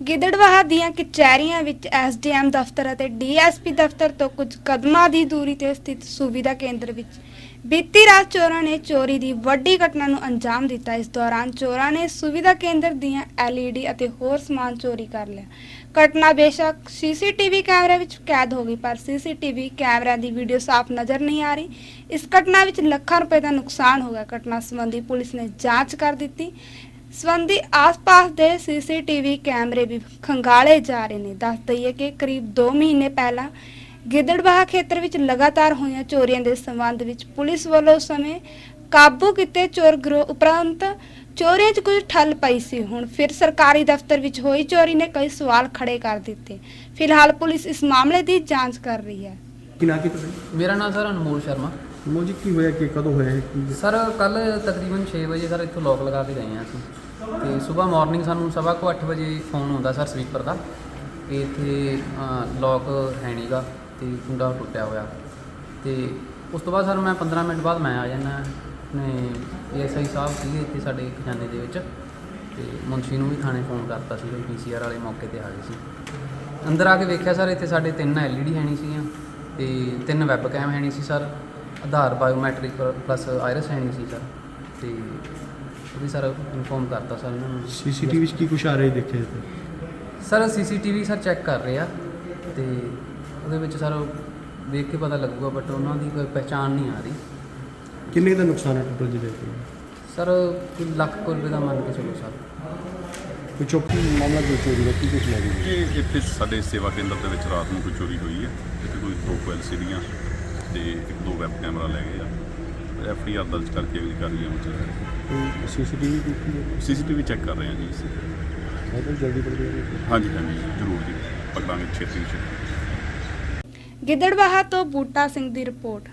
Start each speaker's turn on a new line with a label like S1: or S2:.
S1: ਗਿੱਦੜਵਾਹਾ ਦੀਆਂ ਕਚਹਿਰੀਆਂ ਵਿੱਚ ਐਸਡੀਐਮ ਦਫ਼ਤਰ ਅਤੇ ਡੀਐਸਪੀ ਦਫ਼ਤਰ ਤੋਂ ਕੁਝ ਕਦਮਾਂ ਦੀ ਦੂਰੀ ਤੇ ਸਥਿਤ ਸੁਵਿਧਾ ਕੇਂਦਰ ਵਿੱਚ ਬੀਤੀ ਰਾਤ ਚੋਰਾਂ ਨੇ ਚੋਰੀ ਦੀ ਵੱਡੀ ਘਟਨਾ ਨੂੰ ਅੰਜਾਮ ਦਿੱਤਾ। ਇਸ ਦੌਰਾਨ ਚੋਰਾਂ ਨੇ ਸੁਵਿਧਾ ਕੇਂਦਰ ਦੀਆਂ ਐਲਈਡੀ ਅਤੇ ਹੋਰ ਸਮਾਨ ਚੋਰੀ ਕਰ ਲਿਆ। ਘਟਨਾ ਬੇਸ਼ੱਕ ਸੀਸੀਟੀਵੀ ਕੈਮਰੇ ਵਿੱਚ ਕੈਦ ਹੋ ਗਈ, ਪਰ ਸੀਸੀਟੀਵੀ ਕੈਮਰਿਆਂ ਦੀ ਵੀਡੀਓ ਸਾਫ਼ ਨਜ਼ਰ ਨਹੀਂ ਆ ਰਹੀ। ਇਸ ਘਟਨਾ ਵਿੱਚ ਲੱਖਾਂ ਰੁਪਏ ਦਾ ਨੁਕਸਾਨ ਹੋ ਗਿਆ। ਘਟਨਾ ਸੰਬੰਧੀ ਪੁਲਿਸ ਨੇ ਜਾਂਚ ਕਰ ਦਿੱਤੀ। ਸਬੰਧੀ ਆਸ-ਪਾਸ ਦੇ ਸੀਸੀਟੀਵੀ ਕੈਮਰੇ ਵੀ ਖੰਗਾਲੇ ਜਾ ਰਹੇ ਨੇ। ਦੱਸ ਦਈਏ ਕਿ ਕਰੀਬ 2 ਮਹੀਨੇ ਪਹਿਲਾਂ ਗਿੱਦੜਬਾਹਾ ਖੇਤਰ ਵਿੱਚ ਲਗਾਤਾਰ ਹੋਈਆਂ ਚੋਰੀਆਂ ਦੇ ਸੰਬੰਧ ਵਿੱਚ ਪੁਲਿਸ ਵੱਲੋਂ ਉਸ ਸਮੇਂ ਕਾਬੂ ਕੀਤੇ ਚੋਰ ਗਰੋਹ ਉਪਰੰਤ ਚੋਰੀਆਂ 'ਚ ਕੁਝ ਠੱਲ ਪਈ ਸੀ। ਹੁਣ ਫਿਰ ਸਰਕਾਰੀ ਦਫ਼ਤਰ ਵਿੱਚ ਹੋਈ ਚੋਰੀ ਨੇ ਕਈ ਸਵਾਲ ਖੜੇ ਕਰ ਦਿੱਤੇ। ਫਿਲਹਾਲ ਪੁਲਿਸ ਇਸ ਮਾਮਲੇ ਦੀ ਜਾਂਚ ਕਰ ਰਹੀ ਹੈ।
S2: ਕੀ ਨਾਂ ਕੀ ਤੁਸੀਂ
S3: ਮੇਰਾ ਨਾਮ ਸਰ ਅਨਮੋਲ ਸ਼ਰਮਾ।
S2: ਮੋਜੀ ਕੀ ਹੋਇਆ? ਕਿ, ਕਦੋਂ ਹੋਇਆ ਇਹ? ਕੀ?
S3: ਸਰ ਕੱਲ ਤਕਰੀਬਨ 6 ਵਜੇ ਸਰ ਇੱਥੋਂ ਲੋਕ ਲਗਾ ਕੇ ਗਏ ਹਾਂ ਅਸੀਂ। ਤੇ ਸਵੇਰ ਮਾਰਨਿੰਗ ਸਾਨੂੰ ਸਵਾ ਕੁ 8 ਵਜੇ ਫੋਨ ਆਉਂਦਾ ਸਰ ਸਵੀਪਰ ਦਾ। ਕਿ ਇੱਥੇ ਲੋਕ ਹੈ ਨਹੀਂਗਾ ਤੇ ਕੁੰਡਾ ਟੁੱਟਿਆ ਹੋਇਆ। ਤੇ ਉਸ ਤੋਂ ਬਾਅਦ ਸਰ ਮੈਂ 15 ਮਿੰਟ ਬਾਅਦ ਮੈਂ ਆ ਜਾਂਦਾ ਆਪਣੇ ਏਐਸਆਈ ਸਾਹਿਬ ਸੀਗੇ ਇੱਥੇ ਸਾਡੇ ਖਜ਼ਾਨੇ ਦੇ ਵਿੱਚ। ਤੇ ਮੁੰਸ਼ੀ ਨੂੰ ਵੀ ਥਾਣੇ ਫੋਨ ਕਰਤਾ ਸੀ ਪੀਸੀਆਰ ਵਾਲੇ ਮੌਕੇ ਤੇ ਆ ਗਏ ਸੀ। ਅੰਦਰ ਆ ਕੇ ਵੇਖਿਆ ਸਰ, ਇੱਥੇ ਸਾਡੇ ਤਿੰਨ ਐਲਈਡੀ ਹੈ ਨਹੀਂ ਸੀਗੀਆਂ। ਤੇ ਤਿੰਨ ਵੈਬ ਕੈਮ ਹੈ ਨਹੀਂ ਸੀ sir. Aadhaar biometric plus iris ਹੈ ਨਹੀਂ ਸੀ ਸਰ ਤੇ ਉਹਦੀ ਸਰ ਇਨਫੋਰਮ ਕਰਤਾ ਸਰ ਇਹਨਾਂ ਨੂੰ।
S2: ਸੀਸੀਟੀਵੀ 'ਚ ਕੀ ਕੁਛ ਆ ਰਿਹਾ ਦੇਖਿਆ ਤੇ?
S3: ਸਰ ਸੀਸੀਟੀਵੀ ਸਰ ਚੈੱਕ ਕਰ ਰਹੇ ਆ ਤੇ ਉਹਦੇ ਵਿੱਚ ਸਰ ਦੇਖ ਕੇ ਪਤਾ ਲੱਗੂਗਾ ਬਟ ਉਹਨਾਂ ਦੀ ਕੋਈ ਪਹਿਚਾਣ ਨਹੀਂ ਆ ਰਹੀ।
S2: ਕਿੰਨੇ ਦਾ ਨੁਕਸਾਨ ਹੈ ਟੋਟਲ ਜਿਹਦੇ ਤੇ?
S3: ਸਰ ਕੋਈ ਲੱਖ ਕੁ ਰੁਪਏ ਦਾ ਮੰਨ ਕੇ ਚਲੋ ਸਰ
S2: ਕੋਈ ਚੌਕੀ ਮਾਮਲਾ ਕੋਈ ਚੋਰੀ ਦਾ ਕੀ ਕੁਛ ਲੱਗ ਗਿਆ
S4: ਕਿ ਇੱਥੇ ਸਾਡੇ ਸੇਵਾ ਕੇਂਦਰ ਦੇ ਵਿੱਚ ਰਾਤ ਨੂੰ ਕੋਈ ਚੋਰੀ ਹੋਈ ਹੈ ਇੱਥੇ ਕੋਈ ਦੋ ਕੋਇਲ ਸੀਰੀਆਂ ਤੇ ਇੱਕ ਦੋ ਵੈਬ ਕੈਮਰਾ ਲੈ ਗਏ ਆ। ਐਫ ਆਰ ਦਰਜ ਕਰਕੇ ਅਗਲੀ ਕਾਰਵਾਈ ਅਮਲ ਚ ਲੈ
S2: ਕੋਈ ਸੀਸੀਟੀਵੀ ਦੇਖੀ ਹੈ?
S4: ਸੀਸੀਟੀਵੀ ਚੈੱਕ ਕਰ ਰਹੇ ਹਾਂ ਜੀ ਅਸੀਂ।
S2: ਮੈਂ ਤਾਂ ਜਲਦੀ ਪੜ ਗਿਆ
S4: ਹਾਂਜੀ ਹਾਂਜੀ ਜ਼ਰੂਰ ਜੀ। ਪਕੜਾਂਗੇ ਛੇਤੀ ਛੇਤੀ।
S1: ਗਿੱਦੜਬਾਹਾ ਤੋਂ ਬੂਟਾ ਸਿੰਘ ਦੀ ਰਿਪੋਰਟ।